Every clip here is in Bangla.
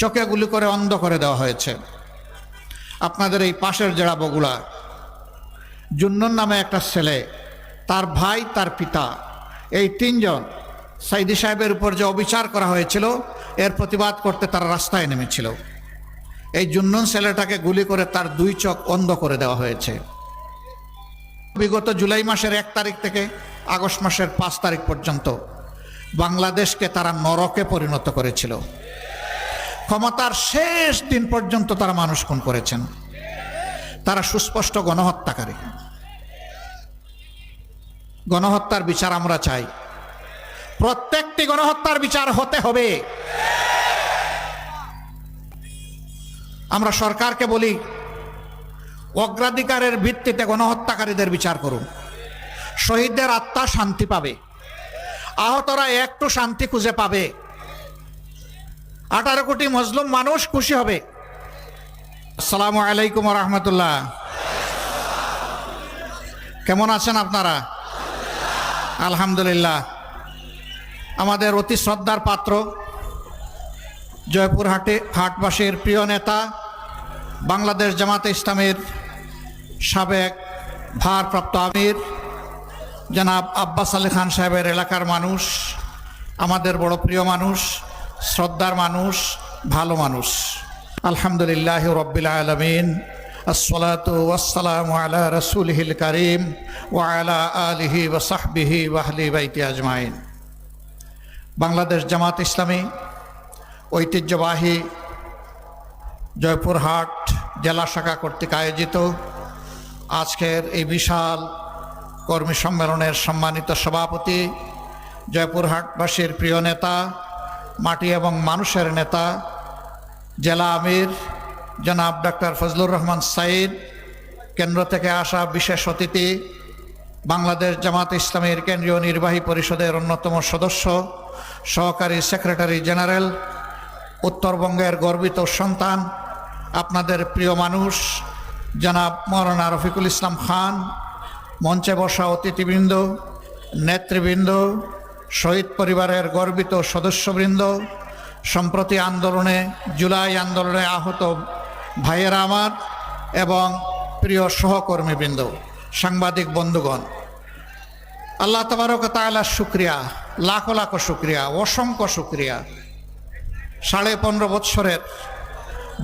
চোখে গুলি করে অন্ধ করে দেওয়া হয়েছে। আপনাদের এই পাশের জেলা বগুড়া জুন্নন নামে একটা ছেলে, তার ভাই, তার পিতা, এই তিনজন সাইদি সাহেবের উপর যে অবিচার করা হয়েছিল, এর প্রতিবাদ করতে তারা রাস্তায় নেমেছিল। এই জুন্নন ছেলেটাকে গুলি করে তার দুই চোখ অন্ধ করে দেওয়া হয়েছে। বিগত জুলাই মাসের এক তারিখ থেকে আগস্ট মাসের পাঁচ তারিখ পর্যন্ত বাংলাদেশকে তারা নরকে পরিণত করেছিল। ক্ষমতার শেষ দিন পর্যন্ত তারা মানুষ খুন করেছেন। তারা সুস্পষ্ট গণহত্যাকারী। গণহত্যার বিচার আমরা চাই। প্রত্যেকটি গণহত্যার বিচার হতে হবে। আমরা সরকারকে বলি, অগ্রাধিকারের ভিত্তিতে গণহত্যাকারীদের বিচার করুন। শহীদদের আত্মা শান্তি পাবে। আহতরা একটু শান্তি খুঁজে পাবে। আঠারো কোটি মজলুম মানুষ খুশি হবে। আসসালামু আলাইকুম রহমতুল্লাহ। কেমন আছেন আপনারা? আলহামদুলিল্লাহ। আমাদের অতি শ্রদ্ধার পাত্র জয়পুরহাটে হাটবাসীর প্রিয় নেতা, বাংলাদেশ জামাতে ইসলামের সাবেক ভারপ্রাপ্ত আমির, জনাব আব্বাস আলী খান সাহেবের এলাকার মানুষ, আমাদের বড় প্রিয় মানুষ শ্রদ্ধার মানুষ, ভালো মানুষ। আলহামদুলিল্লাহ রব্বিল আলমিন। আলা রসুলহিল করিম ওয়া আলা আলিহি ওয়া সাহবিহি বাইতি আজমাইন। বাংলাদেশ জামাত ইসলামী ঐতিহ্যবাহী জয়পুরহাট জেলা শাখা কর্তৃক আয়োজিত আজকের এই বিশাল কর্মী সম্মেলনের সম্মানিত সভাপতি জয়পুরহাটবাসীর প্রিয় নেতা মাটি এবং মানুষের নেতা, জেলা আমির জনাব ডাক্তার ফজলুর রহমান সাইদ, কেন্দ্র থেকে আসা বিশেষ অতিথি, বাংলাদেশ জামাত ইসলামের কেন্দ্রীয় নির্বাহী পরিষদের অন্যতম সদস্য, সহকারী সেক্রেটারি জেনারেল, উত্তরবঙ্গের গর্বিত সন্তান, আপনাদের প্রিয় মানুষ, জনাব মৌলানা রফিকুল ইসলাম খান, মঞ্চে বসা অতিথিবৃন্দ, নেতৃবৃন্দ শহীদ পরিবারের গর্বিত সদস্যবৃন্দ, সম্প্রতি আন্দোলনে, জুলাই আন্দোলনে আহত ভাইয়েরা আমার এবং প্রিয় সহকর্মীবৃন্দ, সাংবাদিক বন্ধুগণ। আল্লাহ তবারক তালার শুক্রিয়া, লাখো লাখো শুক্রিয়া, অসংখ্য শুক্রিয়া। সাড়ে পনেরো বৎসরের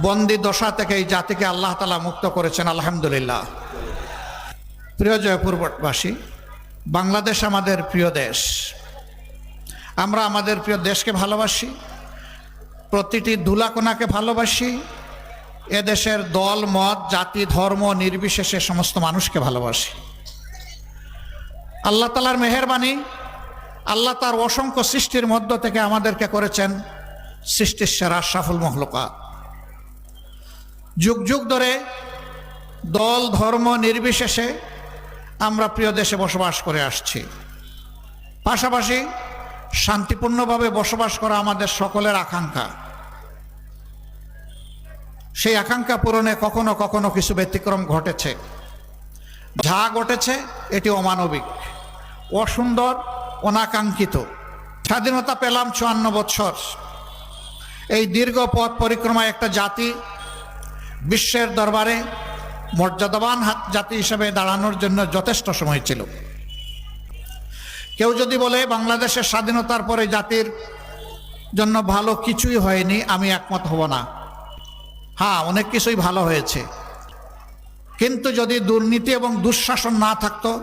বন্দি দশা থেকে এই জাতিকে আল্লাহ তালা মুক্ত করেছেন, আলহামদুলিল্লাহ। প্রিয় জয়পুরবাসী, বাংলাদেশ আমাদের প্রিয় দেশ। আমরা আমাদের প্রিয় দেশকে ভালোবাসি, প্রতিটি ধুলাকোনাকে ভালোবাসি, এদেশের দল, মত, জাতি, ধর্ম, নির্বিশেষে সমস্ত মানুষকে ভালোবাসি। আল্লাহ তালার মেহরবানি, আল্লাহ তার অসংখ্য সৃষ্টির মধ্য থেকে আমাদেরকে করেছেন সৃষ্টির সেরা সাফল মহলকা যুগ যুগ ধরে দল, ধর্ম নির্বিশেষে আমরা প্রিয় দেশে বসবাস করে আসছি। পাশাপাশি শান্তিপূর্ণভাবে বসবাস করা আমাদের সকলের আকাঙ্ক্ষা। সেই আকাঙ্ক্ষা পূরণে কখনো কখনো কিছু ব্যতিক্রম ঘটেছে। যা ঘটেছে, এটি অমানবিক, অসুন্দর, অনাকাঙ্ক্ষিত। স্বাধীনতা পেলাম চুয়ান্ন বছর এই দীর্ঘ পথ পরিক্রমায় একটা জাতি বিশ্বের দরবারে মর্যাদাবান জাতি হিসেবে দাঁড়ানোর জন্য যথেষ্ট সময় ছিল। কেউ যদি বলে বাংলাদেশের স্বাধীনতার পরে জাতির জন্য ভালো কিছুই হয়নি, আমি একমত হব না। হ্যাঁ অনেক কিছুই ভালো হয়েছে। কিন্তু যদি দুর্নীতি এবং দুঃশাসন না থাকতো,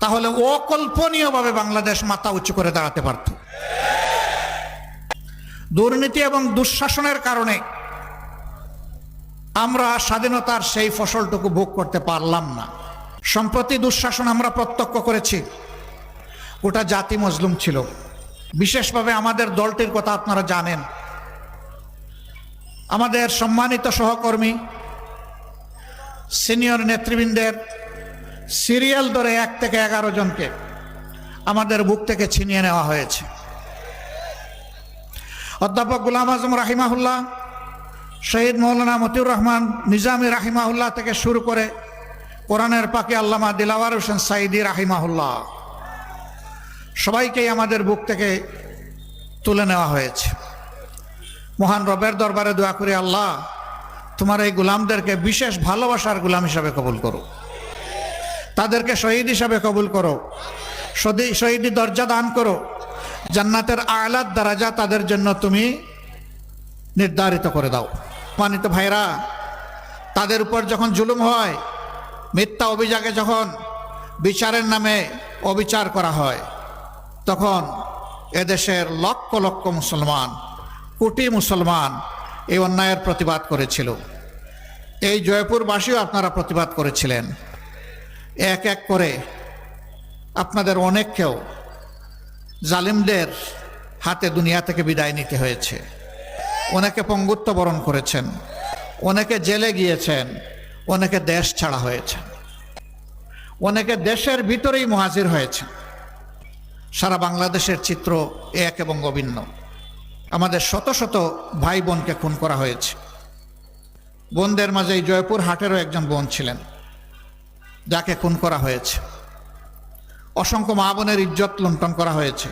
তাহলে অকল্পনীয়ভাবে বাংলাদেশ মাথা উঁচু করে দাঁড়াতে পারত। দুর্নীতি এবং দুঃশাসনের কারণে আমরা স্বাধীনতার সেই ফসলটুকু ভোগ করতে পারলাম না। সম্প্রতি দুঃশাসন আমরা প্রত্যক্ষ করেছি। ওটা জাতি মজলুম ছিল। বিশেষভাবে আমাদের দলটির কথা আপনারা জানেন। আমাদের সম্মানিত সহকর্মী, সিনিয়র নেতৃবৃন্দের সিরিয়াল ধরে এক থেকে এগারো জনকে আমাদের বুক থেকে ছিনিয়ে নেওয়া হয়েছে। অধ্যাপক গুলাম আজম রাহিমাহুল্লাহ, শহীদ মৌলানা মতিউর রহমান নিজামী রাহিমাহুল্লাহ থেকে শুরু করে কোরআনের পাকে আল্লামা দিলাওয়ার হোসেন সাইদি রাহিমাহুল্লাহ। সবাইকেই আমাদের বুক থেকে তুলে নেওয়া হয়েছে। মহান রবের দরবারে দোয়া করি, আল্লাহ, তোমার এই গুলামদেরকে বিশেষ ভালোবাসার গুলাম হিসাবে কবুল করো। তাদেরকে শহীদ হিসাবে কবুল করো। শহীদি দরজা দান করো। জান্নাতের আলাদ দারাজা তাদের জন্য তুমি নির্ধারিত করে দাও। মানিত ভাইরা, তাদের উপর যখন জুলুম হয়, মিথ্যা অভিযোগে যখন বিচারের নামে অবিচার করা হয় তখন এদেশের লক্ষ লক্ষ মুসলমান, কোটি মুসলমান এই অন্যায়ের প্রতিবাদ করেছিল। এই জয়পুরবাসীও আপনারা প্রতিবাদ করেছিলেন। এক এক করে আপনাদের অনেককেও জালিমদের হাতে দুনিয়া থেকে বিদায় নিতে হয়েছে। অনেকে পঙ্গুত্ব বরণ করেছেন, অনেকে জেলে গিয়েছেন, অনেকে দেশ ছাড়া হয়েছে অনেকে দেশের ভিতরেই মহাজির হয়েছে সারা বাংলাদেশের চিত্র এক এবং অভিন্ন। আমাদের শত শত ভাই বোনকে খুন করা হয়েছে। বোনদের মাঝে এই জয়পুর হাটেরও একজন বোন ছিলেন, যাকে খুন করা হয়েছে। অসংখ্য মা বোনের ইজ্জত লুণ্ঠন করা হয়েছে।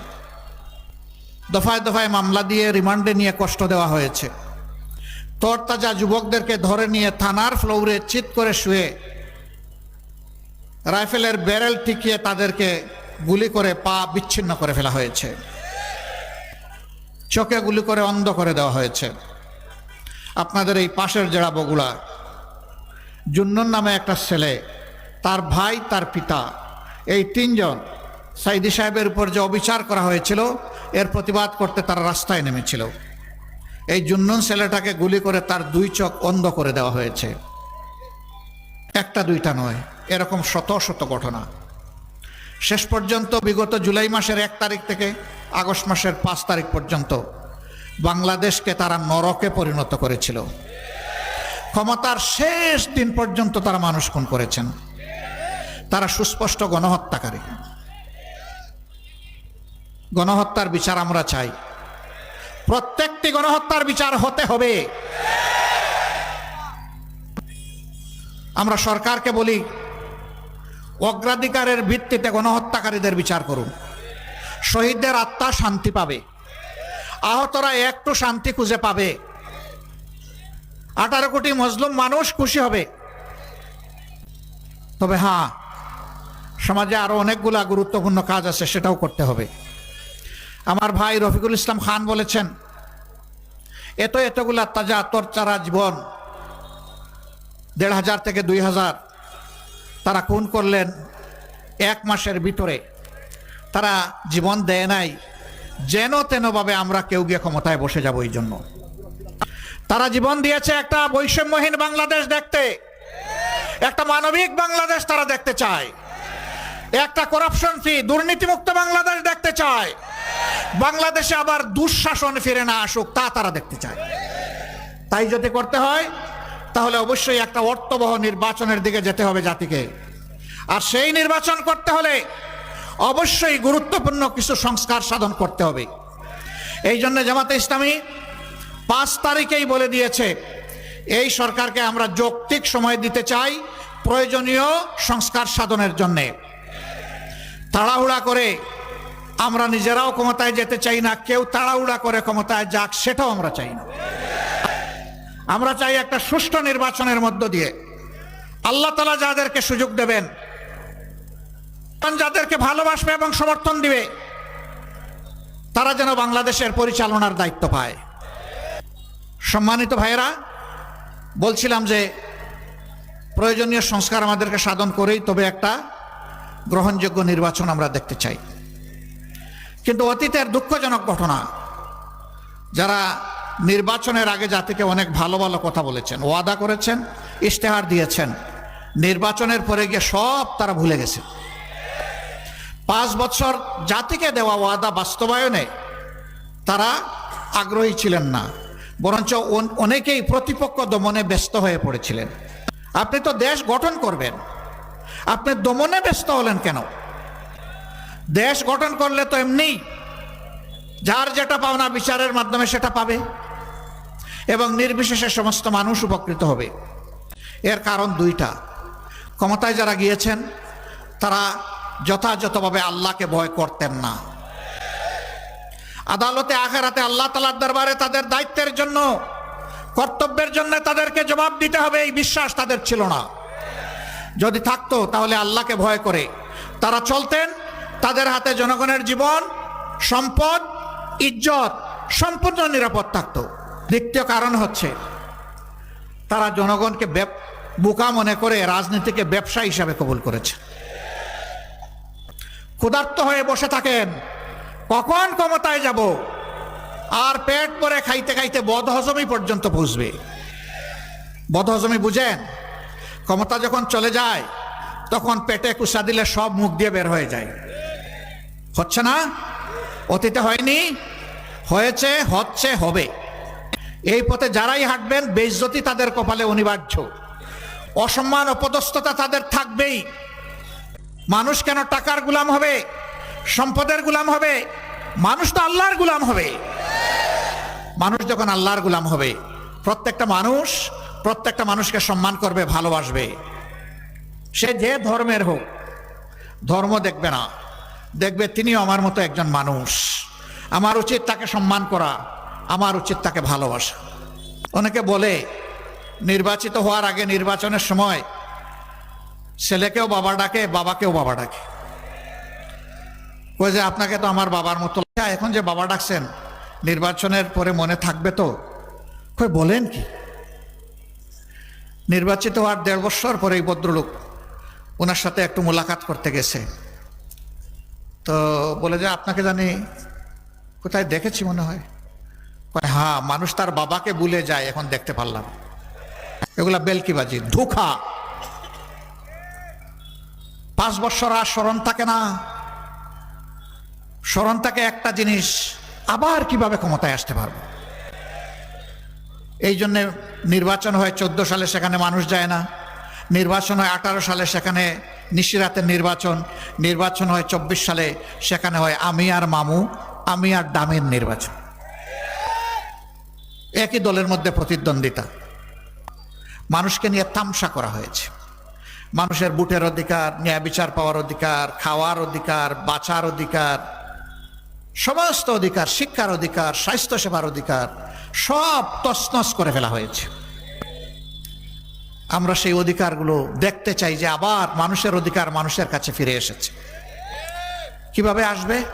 দফায় দফায় মামলা দিয়ে রিমান্ডে নিয়ে কষ্ট দেওয়া হয়েছে। তরতাজা যুবকদেরকে ধরে নিয়ে থানার ফ্লোরে চিৎ করে শুয়ে রাইফেলের ব্যারেল টিকিয়ে তাদেরকে গুলি করে পা বিচ্ছিন্ন করে ফেলা হয়েছে। চোখে গুলি করে অন্ধ করে দেওয়া হয়েছে। আপনাদের এই পাশের জেলা বগুড়া জুন্নন নামে একটা ছেলে, তার ভাই, তার পিতা, এই তিনজন সাইদি সাহেবের উপর যে অবিচার করা হয়েছিল, এর প্রতিবাদ করতে তারা রাস্তায় নেমেছিল। এই জুন্নন ছেলেটাকে গুলি করে তার দুই চোখ অন্ধ করে দেওয়া হয়েছে। একটা দুইটা নয়, এরকম শত শত ঘটনা। শেষ পর্যন্ত বিগত জুলাই মাসের এক তারিখ থেকে আগস্ট মাসের পাঁচ তারিখ পর্যন্ত বাংলাদেশকে তারা নরকে পরিণত করেছিল। ক্ষমতার শেষ দিন পর্যন্ত তারা মানুষ খুন করেছেন। তারা সুস্পষ্ট গণহত্যাকারী। গণহত্যার বিচার আমরা চাই। প্রত্যেকটি গণহত্যার বিচার হতে হবে। আমরা সরকারকে বলি অগ্রাধিকারের ভিত্তিতে গণহত্যাকারীদের বিচার করুন। শহীদদের আত্মা শান্তি পাবে। আহতরা একটু শান্তি খুঁজে পাবে। আঠারো কোটি মজলুম মানুষ খুশি হবে। তবে হ্যাঁ সমাজে আরও অনেকগুলা গুরুত্বপূর্ণ কাজ আছে, সেটাও করতে হবে। আমার ভাই রফিকুল ইসলাম খান বলেছেন, এত এতগুলা তাজা, তরচারা জীবন, দেড় হাজার থেকে দুই হাজার তারা খুন করলেন এক মাসের ভিতরে। তারা জীবন দেয় নাই। যেন তেনভাবে আমরা কেউ গিয়ে ক্ষমতায় বসে যাব এই জন্য। তারা জীবন দিয়েছে একটা বৈষম্যহীন বাংলাদেশ দেখতে। একটা মানবিক বাংলাদেশ তারা দেখতে চায়। একটা করাপশন ফ্রি দুর্নীতিমুক্ত বাংলাদেশ দেখতে চায়। বাংলাদেশে আবার দুঃশাসন ফিরে না আসুক, তা তারা দেখতে চায়। তাই যদি করতে হয় তাহলে অবশ্যই একটা অর্থবহ নির্বাচনের দিকে যেতে হবে জাতিকে। আর সেই নির্বাচন করতে হলে অবশ্যই গুরুত্বপূর্ণ কিছু সংস্কার সাধন করতে হবে। এই জন্য জামাতে ইসলামী পাঁচ তারিখেই বলে দিয়েছে, এই সরকারকে আমরা যৌক্তিক সময় দিতে চাই প্রয়োজনীয় সংস্কার সাধনের জন্যে। তাড়াহুড়া করে আমরা নিজেরাও ক্ষমতায় যেতে চাই না, কেউ তাড়াহুড়া করে ক্ষমতায় যাক, সেটাও আমরা চাই না। আমরা চাই একটা সুষ্ঠু নির্বাচনের মধ্য দিয়ে। আল্লাহ তালা যাদেরকে সুযোগ দেবেন যাদেরকে ভালোবাসবে এবং সমর্থন দিবে, তারা যেন বাংলাদেশের পরিচালনার দায়িত্ব পায়। সম্মানিত ভাইয়েরা, বলছিলাম যে প্রয়োজনীয় সংস্কার আমাদেরকে সাধন করেই, তবে একটা গ্রহণযোগ্য নির্বাচন আমরা দেখতে চাই। কিন্তু অতীতের দুঃখজনক ঘটনা, যারা নির্বাচনের আগে জাতিকে অনেক ভালো ভালো কথা বলেছেন, ওয়াদা করেছেন, ইশতেহার দিয়েছেন। নির্বাচনের পরে গিয়ে সব তারা ভুলে গেছে। পাঁচ বছর জাতিকে দেওয়া ওয়াদা বাস্তবায়নে তারা আগ্রহী ছিলেন না, বরঞ্চ অন- অনেকেই প্রতিপক্ষ দমনে ব্যস্ত হয়ে পড়েছিলেন। আপনি তো দেশ গঠন করবেন, আপনি দমনে ব্যস্ত হলেন কেন? দেশ গঠন করলে তো এমনি, যার যেটা পাওনা বিচারের মাধ্যমে সেটা পাবে। এবং নির্বিশেষে সমস্ত মানুষ উপকৃত হবে। এর কারণ দুইটা। ক্ষমতায় যারা গিয়েছেন, তারা যথাযথভাবে আল্লাহকে ভয় করতেন না। আদালতে, আখেরাতে আল্লাহ তালার দরবারে তাদের দায়িত্বের জন্য, কর্তব্যের জন্য তাদেরকে জবাব দিতে হবে, এই বিশ্বাস তাদের ছিল না। যদি থাকতো, তাহলে আল্লাহকে ভয় করে। তারা চলতেন, তাদের হাতে জনগণের জীবন, সম্পদ, ইজ্জত সম্পূর্ণ নিরাপদ থাকতো। দ্বিতীয় কারণ হচ্ছে তারা জনগণকে বোকা মনে করে রাজনীতিকে ব্যবসা হিসাবে কবুল করেছে। ক্ষুধার্ত হয়ে বসে থাকেন, কখন ক্ষমতায় যাব? আর পেট পরে খাইতে খাইতে বদহজমি পর্যন্ত বুঝবে বদহজমি বুঝেন, ক্ষমতা যখন চলে যায়, তখন পেটে কুসা দিলে সব মুখ দিয়ে বের হয়ে যায়। হচ্ছে না? অতীতে হয়নি, হয়েছে, হচ্ছে, হবে। এই পথে যারাই হাঁটবেন, বেইজ্জতি তাদের কপালে অনিবার্য। অসম্মান, অপদস্থতা তাদের থাকবেই। মানুষ কেন টাকার গুলাম হবে? সম্পদের গুলাম হবে? মানুষ তো আল্লাহর গুলাম হবে। মানুষ যখন আল্লাহর গুলাম হবে, প্রত্যেকটা মানুষ প্রত্যেকটা মানুষকে সম্মান করবে, ভালোবাসবে। সে যে ধর্মের হোক, ধর্ম দেখবে না। দেখবে তিনিও আমার মতো একজন মানুষ। আমার উচিত তাকে সম্মান করা। আমার উচিত তাকে ভালোবাসা। অনেকে বলে, নির্বাচিত হওয়ার আগে নির্বাচনের সময় ছেলেকেও বাবা ডাকে, বাবাকেও বাবা ডাকে। ওই যে আপনাকে তো আমার বাবার মতো। এখন যে বাবা ডাকছেন, নির্বাচনের পরে মনে থাকবে তো? কই বলেন কি? নির্বাচিত হওয়ার দেড় বছর পরে এই ভদ্রলোক ওনার সাথে একটু মোলাকাত করতে গেছে। তো বলে যে, আপনাকে জানি কোথায় দেখেছি মনে হয়। হ্যাঁ মানুষ তার বাবাকে ভুলে যায়, এখন দেখতে পারলাম। এগুলা বেলকিবাজি ধোখা পাঁচ বছর আর স্মরণ থাকে না। স্মরণ থাকে একটা জিনিস, আবার কীভাবে ক্ষমতায় আসতে পারব? এই জন্যে নির্বাচন হয় চোদ্দ সালে, সেখানে মানুষ যায় না। নির্বাচন হয় আঠারো সালে, সেখানে নিশিরাতের নির্বাচন। নির্বাচন হয় চব্বিশ সালে, সেখানে হয় আমি আর মামু, আমি আর ডামের নির্বাচন। একই দলের মধ্যে প্রতিদ্বন্দ্বিতা। মানুষকে নিয়ে তামসা করা হয়েছে। মানুষের বুটের অধিকার, ন্যায় বিচার পাওয়ার অধিকার, খাওয়ার অধিকার, বাঁচার অধিকার, সমস্ত অধিকার, শিক্ষার অধিকার স্বাস্থ্য সেবার অধিকার, সব তছনছ করে ফেলা হয়েছে। আমরা সেই অধিকারগুলো দেখতে চাই যে আবার মানুষের অধিকার মানুষের কাছে ফিরে এসেছে। কীভাবে আসবে?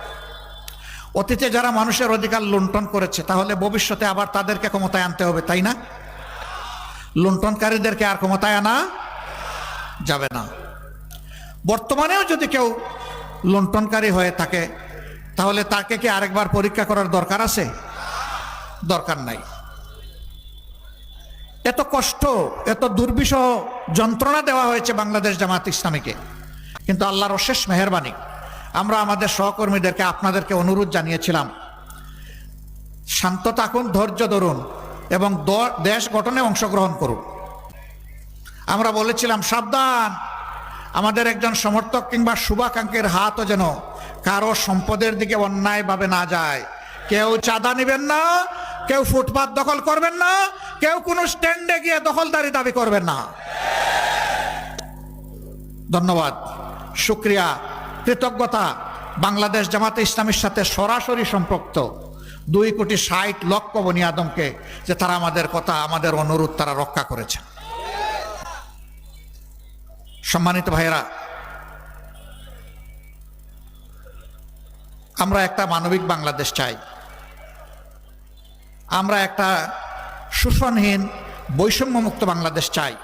অতীতে যারা মানুষের অধিকার লুণ্ঠন করেছে, তাহলে ভবিষ্যতে আবার তাদেরকে ক্ষমতায় আনতে হবে, তাই না? লুণ্ঠনকারীদেরকে আর ক্ষমতায় আনা যাবে না। বর্তমানেও যদি কেউ লুণ্ঠনকারী হয়ে থাকে, তাহলে তাকে কি আরেকবার পরীক্ষা করার দরকার আছে? দরকার নাই। এত কষ্ট, এত দুর্বিষহ যন্ত্রণা দেওয়া হয়েছে বাংলাদেশ জামাত ইসলামীকে। কিন্তু আল্লাহর অশেষ মেহরবানি। আমরা আমাদের সহকর্মীদেরকে আপনাদেরকে অনুরোধ জানিয়েছিলাম, শান্ত থাকুন, ধৈর্য ধরুন এবং দেশ গঠনে অংশগ্রহণ করুন। আমরা বলেছিলাম, সাবধান! আমাদের একজন সমর্থক কিংবা শুভাকাঙ্ক্ষীর হাতও যেন কারও সম্পদের দিকে অন্যায়ভাবে না যায়। কেউ চাঁদা নেবেন না, কেউ ফুটপাত দখল করবেন না, কেউ কোনো স্ট্যান্ডে গিয়ে দখলদারি দাবি করবেন না। ধন্যবাদ। শুক্রিয়া। কৃতজ্ঞতা। বাংলাদেশ জামাতে ইসলামের সাথে সরাসরি সম্পৃক্ত। দুই কোটি ষাট লক্ষ বনি আদমকে যে তারা আমাদের কথা, আমাদের অনুরোধ তারা রক্ষা করেছে সম্মানিত ভাইয়েরা, আমরা একটা মানবিক বাংলাদেশ চাই। আমরা একটা শোষণহীন, বৈষম্যমুক্ত বাংলাদেশ চাই।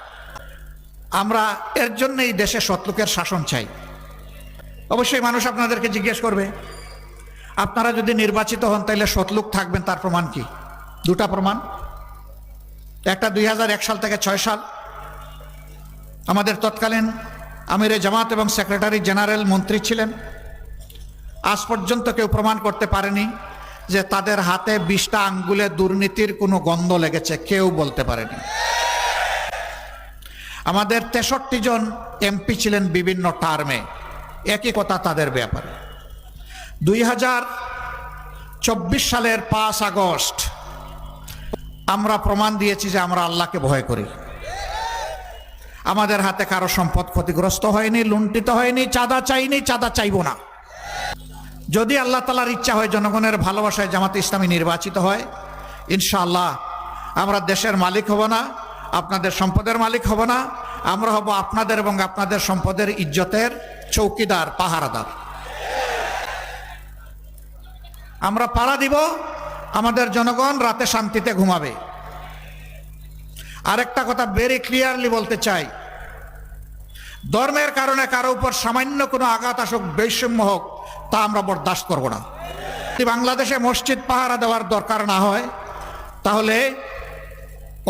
আমরা এর জন্য এই দেশে সৎলোকের শাসন চাই। অবশ্যই মানুষ আপনাদেরকে জিজ্ঞেস করবে। আপনারা যদি নির্বাচিত হন তাহলে সৎলোক থাকবেন, তার প্রমাণ কি? দুটা প্রমাণ। একটা দুই হাজার এক সাল থেকে ছয় সাল। আমাদের তৎকালীন আমিরে জামাত এবং সেক্রেটারি জেনারেল মন্ত্রী ছিলেন। আজ পর্যন্ত কেউ প্রমাণ করতে পারেনি যে তাদের হাতে বিশটা আঙ্গুলে দুর্নীতির কোনো গন্ধ লেগেছে, কেউ বলতে পারেনি। আমাদের তেষট্টি জন এমপি ছিলেন বিভিন্ন টার্মে। একই কথা তাদের ব্যাপারে। দুই হাজার চব্বিশ সালের পাঁচ আগস্ট আমরা প্রমাণ দিয়েছি যে আমরা আল্লাহকে ভয় করি। আমাদের হাতে কারও সম্পদ ক্ষতিগ্রস্ত হয়নি, লুণ্ঠিত হয়নি, চাঁদা চাইনি, চাঁদা চাইব না। যদি আল্লাহ তালার ইচ্ছা হয়, জনগণের ভালোবাসায় জামাতে ইসলামী নির্বাচিত হয়, ইনশাআল্লাহ আমরা দেশের মালিক হব না, আপনাদের সম্পদের মালিক হব না আমরা হব আপনাদের এবং আপনাদের সম্পদের ইজ্জতের চৌকিদার, পাহারাদার। আমরা পাড়া দিব, আমাদের জনগণ রাতে শান্তিতে ঘুমাবে। আরেকটা কথা ভেরি ক্লিয়ারলি বলতে চাই। ধর্মের কারণে কারও উপর সামান্য কোনো আঘাত আসুক, বৈষম্য হোক, তা আমরা বরদাস্ত করব না। বাংলাদেশে মসজিদ পাহারা দেওয়ার দরকার না হয়, তাহলে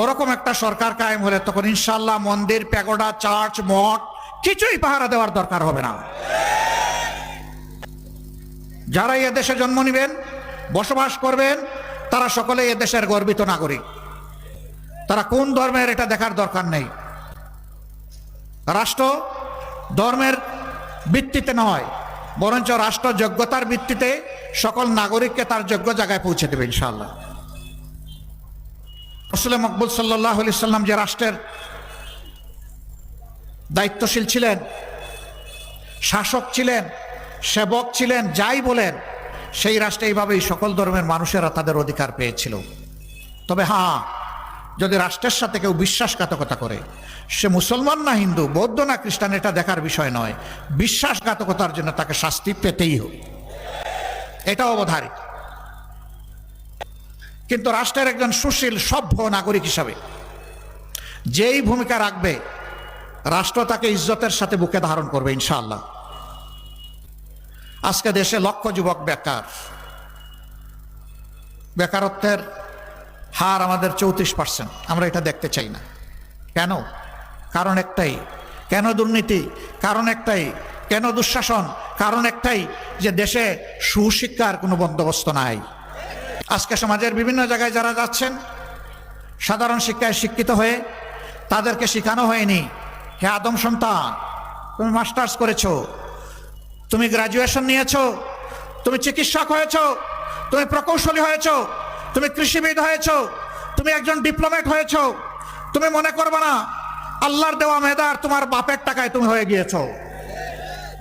ওরকম একটা সরকার কায়েম হলে তখন ইনশাল্লাহ মন্দির, প্যাগোডা, চার্চ, মঠ, কিছুই পাহারা দেওয়ার দরকার হবে না। যারা এ দেশে জন্ম নেবেন, বসবাস করবেন, তারা সকলে এ দেশের গর্বিত নাগরিক। তারা কোন ধর্মের এটা দেখার দরকার নেই। রাষ্ট্র ধর্মের ভিত্তিতে নয়, বরঞ্চ রাষ্ট্র যোগ্যতার ভিত্তিতে সকল নাগরিককে তার যোগ্য জায়গায় পৌঁছে দেবে ইনশাআল্লাহ। রসুল মকবুল সাল্লাহ আলি সাল্লাম যে রাষ্ট্রের দায়িত্বশীল ছিলেন, শাসক ছিলেন, সেবক ছিলেন, যাই বলেন, সেই রাষ্ট্রে এইভাবেই সকল ধর্মের মানুষেরা তাদের অধিকার পেয়েছিল। তবে হ্যাঁ যদি রাষ্ট্রের সাথে কেউ বিশ্বাসঘাতকতা করে, সে মুসলমান না হিন্দু, বৌদ্ধ না খ্রিস্টান, এটা দেখার বিষয় নয়। বিশ্বাসঘাতকতার জন্য তাকে শাস্তি পেতেই হবে। এটা অবধারিত। কিন্তু রাষ্ট্রের একজন সুশীল, সভ্য নাগরিক হিসাবে যেই ভূমিকা রাখবে, রাষ্ট্র তাকে ইজ্জতের সাথে বুকে ধারণ করবে, ইনশাআল্লাহ। আজকে দেশে লক্ষ যুবক বেকার। বেকারত্বের হার আমাদের চৌত্রিশ পার্সেন্ট। আমরা এটা দেখতে চাই না। কেন? কারণ একটাই, কেন দুর্নীতি? কারণ একটাই, কেন দুঃশাসন? কারণ একটাই যে দেশে সুশিক্ষার কোনো বন্দোবস্ত নাই। আজকে সমাজের বিভিন্ন জায়গায় যারা যাচ্ছেন, সাধারণ শিক্ষায় শিক্ষিত হয়ে তাদেরকে শেখানো হয়নি। হে আদম সন্তান, তুমি মাস্টার্স করেছ, তুমি গ্রাজুয়েশন নিয়েছো, তুমি চিকিৎসক হয়েছো, তুমি প্রকৌশলী হয়েছো, তুমি কৃষিবিদ হয়েছো, তুমি একজন ডিপ্লোমেট হয়েছ, তুমি মনে করবে না, আল্লাহর দেওয়া মেধার তোমার বাপের টাকায় তুমি হয়ে গিয়েছো।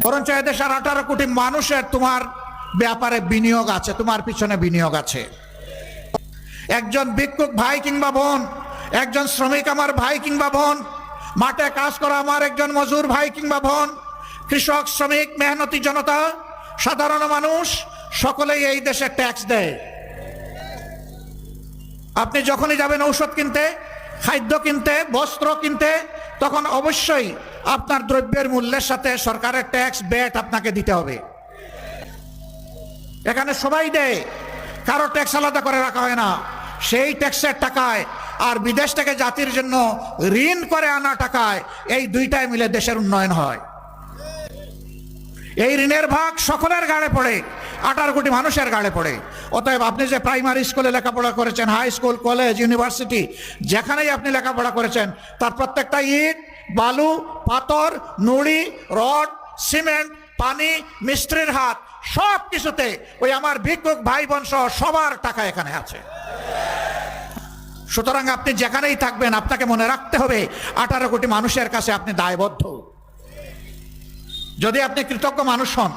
বরঞ্চ এদেশের আঠারো কোটি মানুষের তোমার ব্যাপারে বিনিয়োগ আছে, তোমার পিছনে বিনিয়োগ আছে। একজন ভিক্ষুক ভাই কিংবা বোন, একজন শ্রমিক আমার ভাই কিংবা বোন, মাঠে কাজ করা আমার একজন মজুর ভাই কিংবা বোন, কৃষক, শ্রমিক, মেহনতি জনতা, সাধারণ মানুষ, সকলেই এই দেশে ট্যাক্স দেয়। আপনি যখনই যাবেন ঔষধ কিনতে, খাদ্য কিনতে, বস্ত্র কিনতে, তখন অবশ্যই আপনার দ্রব্যের মূল্যের সাথে সরকারের ট্যাক্স ব্যাট আপনাকে দিতে হবে। এখানে সবাই দেয়, কারও ট্যাক্স আলাদা করে রাখা হয় না। সেই ট্যাক্সের টাকায় আর বিদেশ থেকে জাতির জন্য ঋণ করে আনা টাকায় এই দুইটাই মিলে দেশের উন্নয়ন হয়। এই ঋণের ভাগ সকলের গাড়ে পড়ে, আঠারো কোটি মানুষের গাড়ে পড়ে। অতএব আপনি যে প্রাইমারি স্কুলে লেখাপড়া করেছেন, হাই স্কুল, কলেজ, ইউনিভার্সিটি, যেখানেই আপনি লেখাপড়া করেছেন, তার প্রত্যেকটা ইট, বালু, পাথর, নুড়ি, রড, সিমেন্ট, পানি, মিস্ত্রির হাত সব কিছুতে ওই আমার ভিক্ষুক ভাই বোন সহ সবার টাকা এখানে আছে। সুতরাং আপনি যেখানেই থাকবেন, আপনাকে মনে রাখতে হবে, আঠারো কোটি মানুষের কাছে আপনি দায়বদ্ধ। যদি আপনি কৃতজ্ঞ মানুষ হন,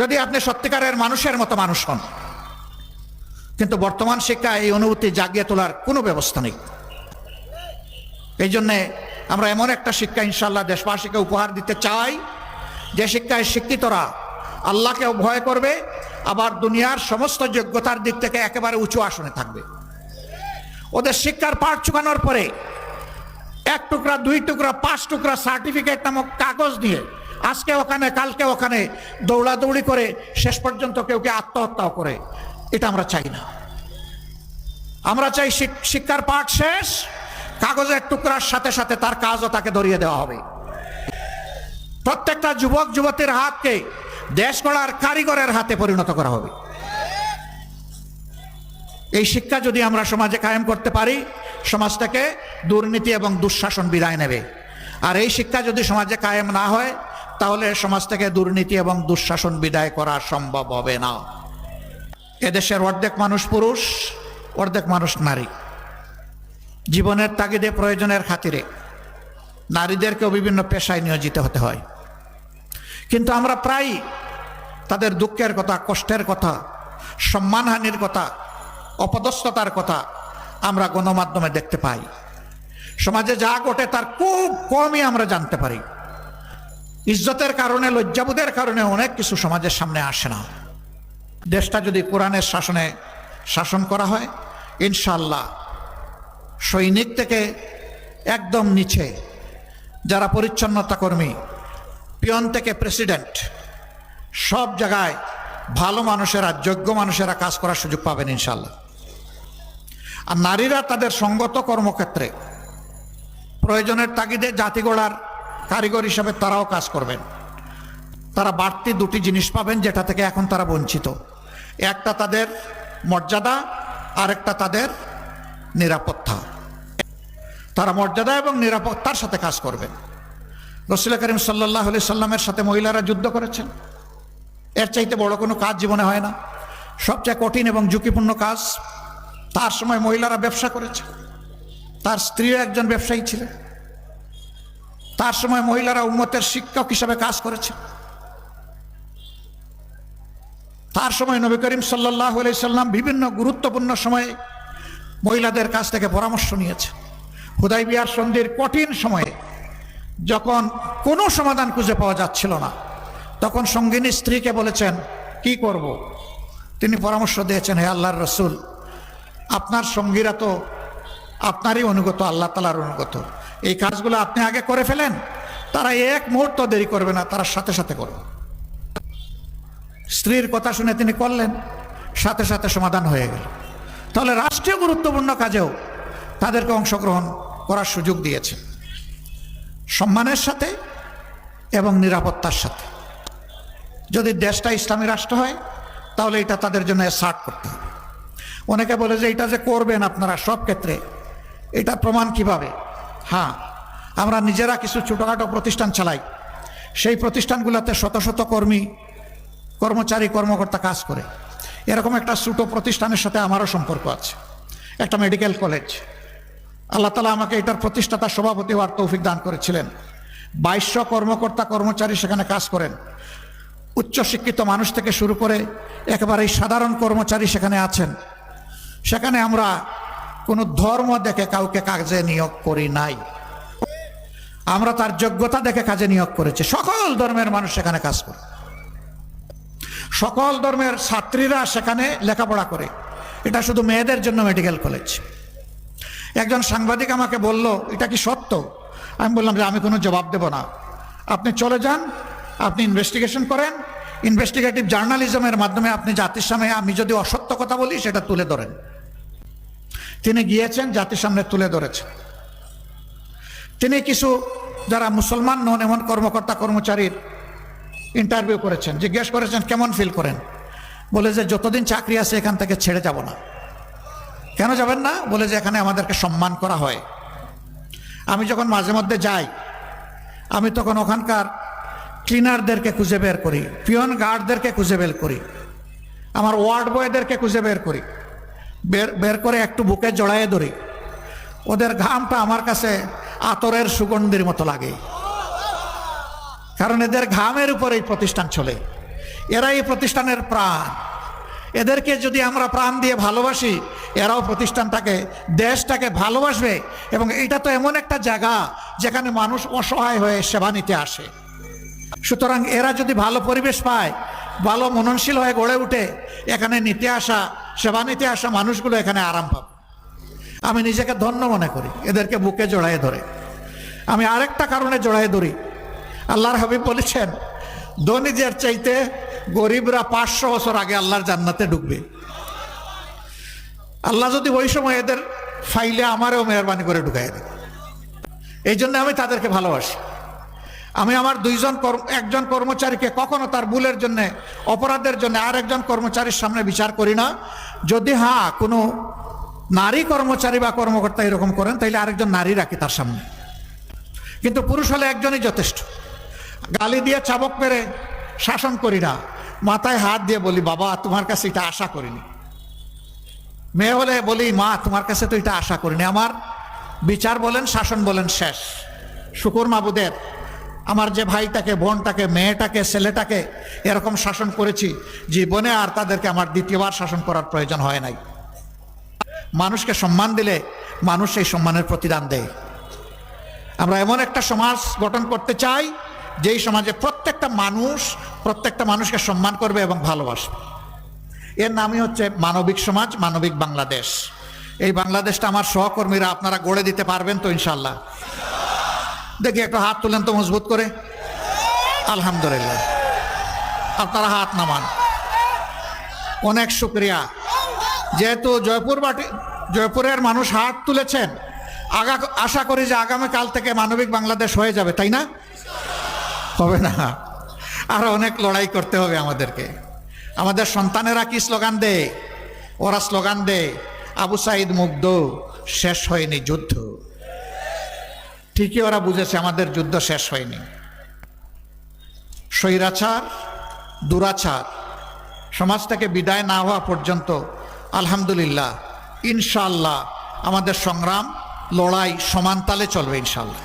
যদি আপনি সত্যিকারের মানুষের মতো মানুষ হন, কিন্তু বর্তমান শিক্ষা এই অনুভূতি জাগিয়ে তোলার কোনো ব্যবস্থা নেই। এই জন্যে আমরা এমন একটা শিক্ষা ইনশাল্লাহ দেশবাসীকে উপহার দিতে চাই, যে শিক্ষায় শিক্ষিতরা আল্লাহকেও ভয় করবে, আবার দুনিয়ার সমস্ত যোগ্যতার দিক থেকে একেবারে উঁচু আসনে থাকবে। ওদের শিক্ষার পাঠ চুকানোর পরে এক টুকরা, দুই টুকরা, পাঁচ টুকরা সার্টিফিকেট নামক কাগজ দিয়ে আজকে ওখানে, কালকে ওখানে দৌড়াদৌড়ি করে শেষ পর্যন্ত কেউ কে আত্মহত্যাও করে। এটা আমরা চাই না। আমরা চাই শিক- শিক্ষার পাঠ শেষ, কাগজের টুকরার সাথে সাথে তার কাজও তাকে ধরিয়ে দেওয়া হবে। প্রত্যেকটা যুবক, যুবতীর হাতকে দেশ গড়ার কারিগরের হাতে পরিণত করা হবে। এই শিক্ষা যদি আমরা সমাজে কায়েম করতে পারি, সমাজটাকে দুর্নীতি এবং দুঃশাসন বিদায় নেবে। আর এই শিক্ষা যদি সমাজে কায়েম না হয়, তাহলে সমাজ থেকে দুর্নীতি এবং দুঃশাসন বিদায় করা সম্ভব হবে না। এদেশের অর্ধেক মানুষ পুরুষ, অর্ধেক মানুষ নারী। জীবনের তাগিদে প্রয়োজনের খাতিরে নারীদেরকেও বিভিন্ন পেশায় নিয়োজিত হতে হয়। কিন্তু আমরা প্রায় তাদের দুঃখের কথা, কষ্টের কথা, সম্মানহানির কথা, অপদস্থতার কথা আমরা গণমাধ্যমে দেখতে পাই। সমাজে যা ঘটে তার খুব কমই আমরা জানতে পারি। ইজ্জতের কারণে, লজ্জাবোধের কারণে অনেক কিছু সমাজের সামনে আসে না। দেশটা যদি কোরআনের শাসনে শাসন করা হয় ইনশাল্লাহ সৈনিক থেকে একদম নিচে যারা পরিচ্ছন্নতা কর্মী পিয়ন থেকে প্রেসিডেন্ট সব জায়গায় ভালো মানুষেরা, যোগ্য মানুষেরা কাজ করার সুযোগ পাবেন ইনশাল্লাহ আর নারীরা তাদের সঙ্গত কর্মক্ষেত্রে প্রয়োজনের তাগিদে জাতি গড়ার কারিগর হিসাবে তারাও কাজ করবেন। তারা বাড়তি দুটি জিনিস পাবেন যেটা থেকে এখন তারা বঞ্চিত। একটা তাদের মর্যাদা, আরেকটা তাদের নিরাপত্তা। তারা মর্যাদা এবং নিরাপত্তার সাথে কাজ করবেন। রসুল করিম সাল্লাহ আলি সাল্লামের সাথে মহিলারা যুদ্ধ করেছেন। এর চাইতে বড় কোনো কাজ জীবনে হয় না। সবচেয়ে কঠিন এবং ঝুঁকিপূর্ণ কাজ, তার সময় মহিলারা ব্যবসা করেছে। তার স্ত্রীও একজন ব্যবসায়ী ছিলেন। তার সময় মহিলারা উম্মতের শিক্ষক হিসাবে কাজ করেছে। তার সময় নবী করিম সাল্লাহ সাল্লাম বিভিন্ন গুরুত্বপূর্ণ সময়ে মহিলাদের কাছ থেকে পরামর্শ নিয়েছে হুদাই বিহার সন্ধির কঠিন সময়ে যখন কোনো সমাধান খুঁজে পাওয়া যাচ্ছিল না, তখন সঙ্গিনী স্ত্রীকে বলেছেন, কি করব। তিনি পরামর্শ দিয়েছেন, হে আল্লাহর রসুল, আপনার সঙ্গীরা তো আপনারই অনুগত, আল্লাহ তালার অনুগত। এই কাজগুলো আপনি আগে করে ফেলেন, তারা এক মুহূর্ত দেরি করবে না, তারা সাথে সাথে করবে। স্ত্রীর কথা শুনে তিনি করলেন, সাথে সাথে সমাধান হয়ে গেল। তাহলে রাষ্ট্রীয় গুরুত্বপূর্ণ কাজেও তাদেরকে অংশগ্রহণ করার সুযোগ দিয়েছে। সম্মানের সাথে এবং নিরাপত্তার সাথে। যদি দেশটা ইসলামী রাষ্ট্র হয়, তাহলে এটা তাদের জন্য সার্ট করতে হবে। অনেকে বলে যে এটা যে করবেন আপনারা সব ক্ষেত্রে, এটা প্রমাণ কীভাবে? হ্যাঁ আমরা নিজেরা কিছু ছোটোখাটো প্রতিষ্ঠান চালাই। সেই প্রতিষ্ঠানগুলোতে শত শত কর্মী, কর্মচারী, কর্মকর্তা কাজ করে। এরকম একটা ছোটো প্রতিষ্ঠানের সাথে আমারও সম্পর্ক আছে। একটা মেডিকেল কলেজ আল্লাহ তালা আমাকে এটার প্রতিষ্ঠাতা সভাপতি হওয়ার তৌফিক দান করেছিলেন। বাইশশো কর্মকর্তা কর্মচারী সেখানে কাজ করেন। উচ্চশিক্ষিত মানুষ থেকে শুরু করে একেবারে সাধারণ কর্মচারী সেখানে আছেন। সেখানে আমরা কোনো ধর্ম দেখে কাউকে কাজে নিয়োগ করি নাই। আমরা তার যোগ্যতা দেখে কাজে নিয়োগ করেছি। সকল ধর্মের মানুষ সেখানে কাজ করে। সকল ধর্মের ছাত্রীরা সেখানে লেখাপড়া করে। এটা শুধু মেয়েদের জন্য মেডিকেল কলেজ একজন সাংবাদিক আমাকে বলল, এটা কি সত্য? আমি বললাম যে আমি কোনো জবাব দেব না। আপনি চলে যান, আপনি ইনভেস্টিগেশন করেন ইনভেস্টিগেটিভ জার্নালিজমের মাধ্যমে আপনি জাতির সামনে, আমি যদি অসত্য কথা বলি, সেটা তুলে ধরেন। তিনি গিয়েছেন, জাতির সামনে তুলে ধরেছেন। তিনি কিছু, যারা মুসলমান নন, এমন কর্মকর্তা, কর্মচারীর ইন্টারভিউ করেছেন, জিজ্ঞেস করেছেন, কেমন ফিল করেন? বলে যে, যতদিন চাকরি আছে, এখান থেকে ছেড়ে যাব না। কেন যাবেন না? বলে যে এখানে আমাদেরকে সম্মান করা হয়। আমি যখন মাঝে মধ্যে যাই, আমি তখন ওখানকার ক্লিনারদেরকে খুঁজে বের করি, পিয়ন গার্ডদেরকে খুঁজে বের করি, আমার ওয়ার্ড বয়দেরকে খুঁজে বের করি, বের বের করে একটু বুকে জড়াইয়ে ধরি। ওদের ঘামটা আমার কাছে আতরের সুগন্ধির মতো লাগে। কারণ এদের ঘামের উপর এই প্রতিষ্ঠান চলে। এরা এই প্রতিষ্ঠানের প্রাণ। এদেরকে যদি আমরা প্রাণ দিয়ে ভালোবাসি, এরাও প্রতিষ্ঠানটাকে, দেশটাকে ভালোবাসবে। এবং এটা তো এমন একটা জায়গা যেখানে মানুষ অসহায় হয়ে সেবা নিতে আসে। সুতরাং এরা যদি ভালো পরিবেশ পায়, ভালো মননশীল হয়ে গড়ে উঠে, এখানে নিতে আসা, সেবা নিতে আসা মানুষগুলো এখানে আরাম পাবে। আমি নিজেকে ধন্য মনে করি, এদেরকে বুকে জড়াইয়ে ধরে। আমি আরেকটা কারণে জড়াইয়ে ধরি। আল্লাহর হাবিব বলেছেন, ধনীদের চাইতে গরিবরা পাঁচশো বছর আগে আল্লাহর জান্নাতে ঢুকবে। আল্লাহ যদি ওই সময় এদের ফাইলে আমারও মেহরবানি করে ঢুকাই দেয়। এই জন্য আমি তাদেরকে ভালোবাসি। আমি আমার দুইজন একজন কর্মচারীকে কখনো তার ভুলের জন্য, অপরাধের জন্য আর একজন কর্মচারীর সামনে বিচার করি না। যদি হ্যাঁ কোনো নারী কর্মচারী বা কর্মকর্তা এরকম করেন, তাইলে আরেকজন নারী রাখি তার সামনে। কিন্তু পুরুষ হলে একজনই যথেষ্ট। গালি দিয়ে চাবক মেরে শাসন করি না। মাথায় হাত দিয়ে বলি, বাবা, তোমার কাছে এটা আশা করিনি। মেয়ে হলে বলি, মা, তোমার কাছে তো এটা আশা করিনি। আমার বিচার বলেন, শাসন বলেন শেষ। শুকুর মাবুদের, আমার যে ভাইটাকে, বোনটাকে, মেয়েটাকে, ছেলেটাকে এরকম শাসন করেছি, জীবনে আর তাদেরকে আমার দ্বিতীয়বার শাসন করার প্রয়োজন হয় নাই। মানুষকে সম্মান দিলে মানুষ সেই সম্মানের প্রতিদান দেয়। আমরা এমন একটা সমাজ গঠন করতে চাই যেই সমাজে প্রত্যেকটা মানুষ, প্রত্যেকটা মানুষকে সম্মান করবে এবং ভালোবাসবে। এর নামই হচ্ছে মানবিক সমাজ, মানবিক বাংলাদেশ। এই বাংলাদেশটা আমার সহকর্মীরা আপনারা গড়ে দিতে পারবেন তো ইনশাল্লাহ দেখি, একটু হাত তুলেন তো মজবুত করে। আলহামদুলিল্লাহ। আপনারা হাত নামান। অনেক শুক্রিয়া। যেহেতু জয়পুর বাটি, জয়পুরের মানুষ হাত তুলেছেন, আগা, আশা করি যে আগামীকাল থেকে মানবিক বাংলাদেশ হয়ে যাবে, তাই না? হবে না। আরও অনেক লড়াই করতে হবে আমাদেরকে। আমাদের সন্তানেরা কি স্লোগান দেয়? ওরা স্লোগান দেয়, আবু সাইদ মুগ্ধ, শেষ হয়নি যুদ্ধ। ঠিকই ওরা বুঝেছে, আমাদের যুদ্ধ শেষ হয়নি। স্বৈরাচার, দুরাচার, সমাজ থেকে বিদায় না হওয়া পর্যন্ত, আলহামদুলিল্লাহ ইনশাল্লাহ আমাদের সংগ্রাম, লড়াই সমান তালে চলবে ইনশাল্লাহ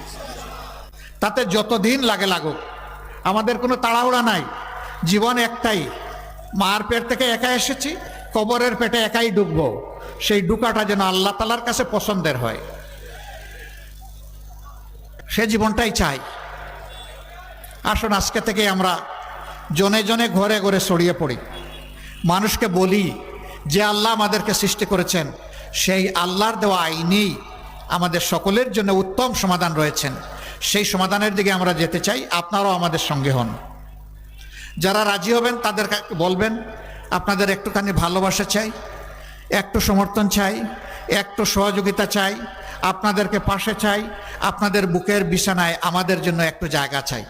তাতে যতদিন লাগে লাগুক আমাদের কোনো তাড়াহুড়া নাই। জীবন একটাই। মার পেট থেকে একা এসেছি, কবরের পেটে একাই ঢুকবো সেই ডুকাটা যেন আল্লাহ তালার কাছে পছন্দের হয়। সে জীবনটাই চাই। আসুন, আজকে থেকে আমরা জনে জনে ঘরে ঘরে ছড়িয়ে পড়ি। মানুষকে বলি যে আল্লাহ আমাদেরকে সৃষ্টি করেছেন, সেই আল্লাহর দেওয়া আইনেই আমাদের সকলের জন্য উত্তম সমাধান রয়েছেন। সেই সমাধানের দিকে আমরা যেতে চাই, আপনারাও আমাদের সঙ্গে হন। যারা রাজি হবেন, তাদের বলবেন, আপনাদের একটুখানি ভালোবাসা চাই, একটু সমর্থন চাই, একটু সহযোগিতা চাই, আপনাদেরকে পাশে চাই, আপনাদের বুকের বিছানায় আমাদের জন্য একটু জায়গা চাই।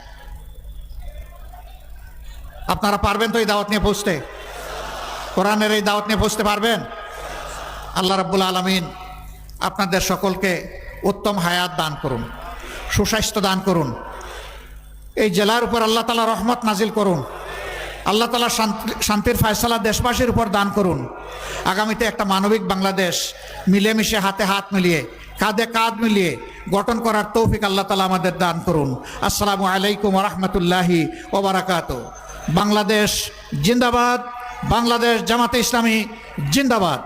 আপনারা পারবেন তো এই দাওয়াত নিয়ে পৌঁছতে? কোরআনের এই দাওয়াত নিয়ে পৌঁছতে পারবেন? আল্লাহ রাব্বুল আলমিন আপনাদের সকলকে উত্তম হায়াত দান করুন। সুস্বাস্থ্য দান করুন। এই জেলার উপর আল্লাহ তালা রহমত নাজিল করুন। আল্লাহ তালা শান্তির ফয়সালা দেশবাসীর উপর দান করুন। আগামীতে একটা মানবিক বাংলাদেশ মিলেমিশে হাতে হাত মিলিয়ে, কাঁধে কাঁধ মিলিয়ে গঠন করার তৌফিক আল্লাহ তালা আমাদের দান করুন। আসসালামু আলাইকুম রহমতুল্লাহি ওবরাকাত বাংলাদেশ জিন্দাবাদ, বাংলাদেশ জামাতে ইসলামী জিন্দাবাদ।